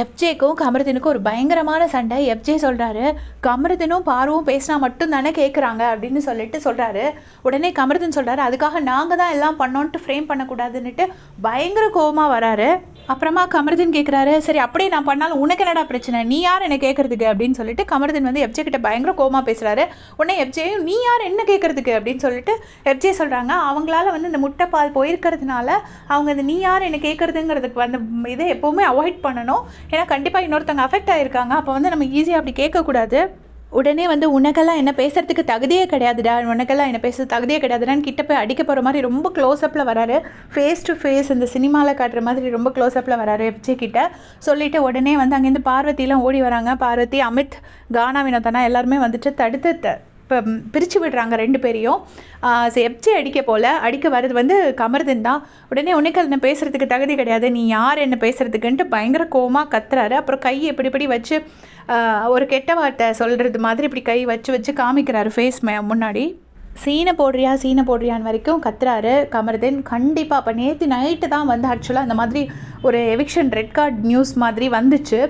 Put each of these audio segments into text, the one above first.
எஃப்ஜேக்கும் கமருதீனுக்கும் ஒரு பயங்கரமான சண்டை. எஃப்ஜே சொல்கிறாரு கமருதீனும் பார்வும் பேசினா மட்டும் தானே கேட்குறாங்க அப்படின்னு சொல்லிட்டு சொல்கிறாரு உடனே கமருதீன் சொல்கிறாரு அதுக்காக நாங்கள் தான் எல்லாம் பண்ணோன்ட்டு ஃப்ரேம் பண்ணக்கூடாதுன்னுட்டு பயங்கர கோவமாக வராரு. அப்புறமா கமருதீன் கேட்குறாரு சரி அப்படியே நான் பண்ணாலும் உனக்கு என்னடா பிரச்சனை? நீ யார் என்ன கேட்கறதுக்கு அப்படின்னு சொல்லிட்டு கமருதீன் வந்து எஃப்ஜே கிட்ட பயங்கர கோமா பேசுகிறாரு உடனே எஃப்ஜேயும் நீ யார் என்ன கேட்கறதுக்கு அப்படின்னு சொல்லிட்டு எஃப்ஜே சொல்கிறாங்க அவங்களால வந்து இந்த முட்டைப்பால் போயிருக்கிறதுனால அவங்க இந்த நீ யார் என்ன கேட்கறதுங்கிறதுக்கு வந்து இதை எப்போவுமே அவாய்ட் பண்ணணும். ஏன்னா கண்டிப்பாக இன்னொருத்தவங்க அஃபெக்ட் ஆகிருக்காங்க அப்போ வந்து நம்ம ஈஸியாக அப்படி கேட்கக்கூடாது. உடனே வந்து உனக்கெல்லாம் என்ன பேசுறதுக்கு தகுதியே கிடையாதுடா உனக்கெல்லாம் என்ன பேச தகுதியே கிடையாதுடான்னு கிட்ட போய் அடிக்க போகிற மாதிரி ரொம்ப க்ளோஸ்அப்பில் வராரு. ஃபேஸ் டு ஃபேஸ் இந்த சினிமாவில் காட்டுற மாதிரி ரொம்ப க்ளோஸ்அப்பில் வராரு எஃப்ஜே கிட்ட. சொல்லிட்டு உடனே வந்து அங்கேருந்து பார்வதிலாம் ஓடி வராங்க. பார்வதி அமித் கானா வினோதனா எல்லாருமே வந்துட்டு தடுத்து த இப்போ பிரித்து விடுறாங்க ரெண்டு பேரையும். எப்சி அடிக்க போல் அடிக்க வர்றது வந்து கமருதன் தான். உடனே உனக்கு என்ன பேசுகிறதுக்கு தகுதி கிடையாது. நீ யார் என்ன பேசுகிறதுக்குன்ட்டு பயங்கர கோவமாக கத்துறாரு. அப்புறம் கை இப்படி இப்படி வச்சு ஒரு கெட்ட வார்த்தை சொல்கிறது மாதிரி இப்படி கை வச்சு வச்சு காமிக்கிறாரு ஃபேஸ் முன்னாடி. சீனை போடுறியா சீனை போடுறியான்னு வரைக்கும் கத்துறாரு கமருதன். கண்டிப்பாக அப்போ நேற்று நைட்டு தான் வந்து ஆக்சுவலாக அந்த மாதிரி ஒரு எவிக்ஷன் ரெட் கார்டு நியூஸ் மாதிரி வந்துச்சு.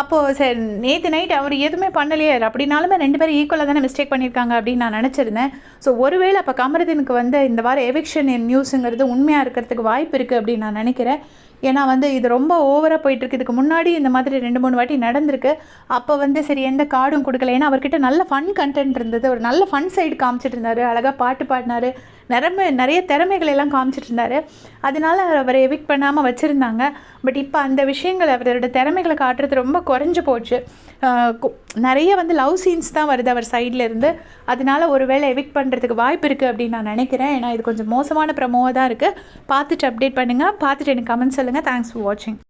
அப்போது சரி நேற்று நைட் அவர் எதுவுமே பண்ணலையே அப்படின்னாலுமே ரெண்டு பேரும் ஈக்குவலாக தானே மிஸ்டேக் பண்ணியிருக்காங்க அப்படின்னு நான் நினச்சிருந்தேன். ஸோ ஒருவேளை அப்போ கமருதீனுக்கு வந்து இந்த வாரம் எவிக்ஷன் நியூஸுங்கிறது உண்மையாக இருக்கிறதுக்கு வாய்ப்பு இருக்குது அப்படின்னு நான் நினைக்கிறேன். ஏன்னா வந்து இது ரொம்ப ஓவராக போயிட்டுருக்கு இதுக்கு முன்னாடி இந்த மாதிரி ரெண்டு மூணு வாட்டி நடந்திருக்கு. அப்போ வந்து சரி எந்த கார்டும் கொடுக்கல. ஏன்னா அவர்கிட்ட நல்ல ஃபன் கண்டென்ட் இருந்தது. ஒரு நல்ல ஃபன் சைடு காமிச்சிட்டு இருந்தார். அழகாக பாட்டு பாடினாரு. நிறமை நிறைய திறமைகள் எல்லாம் காமிச்சிட்டு இருந்தாரு அதனால அவரை எவிக் பண்ணாமல் வச்சுருந்தாங்க. பட் இப்போ அந்த விஷயங்கள் அவரோட திறமைகளை காட்டுறது ரொம்ப குறைஞ்சு போச்சு. நிறைய வந்து லவ் சீன்ஸ் தான் வருது அவர் சைடில் இருந்து. அதனால ஒருவேளை எவிக் பண்ணுறதுக்கு வாய்ப்பு இருக்குது அப்படின்னு நான் நினைக்கிறேன். ஏன்னா இது கொஞ்சம் மோசமான ப்ரமோவாக தான் இருக்குது பார்த்துட்டு அப்டேட் பண்ணுங்கள் பார்த்துட்டு எனக்கு கமெண்ட் சொல்லுங்கள் தேங்க்ஸ் ஃபார் வாட்சிங்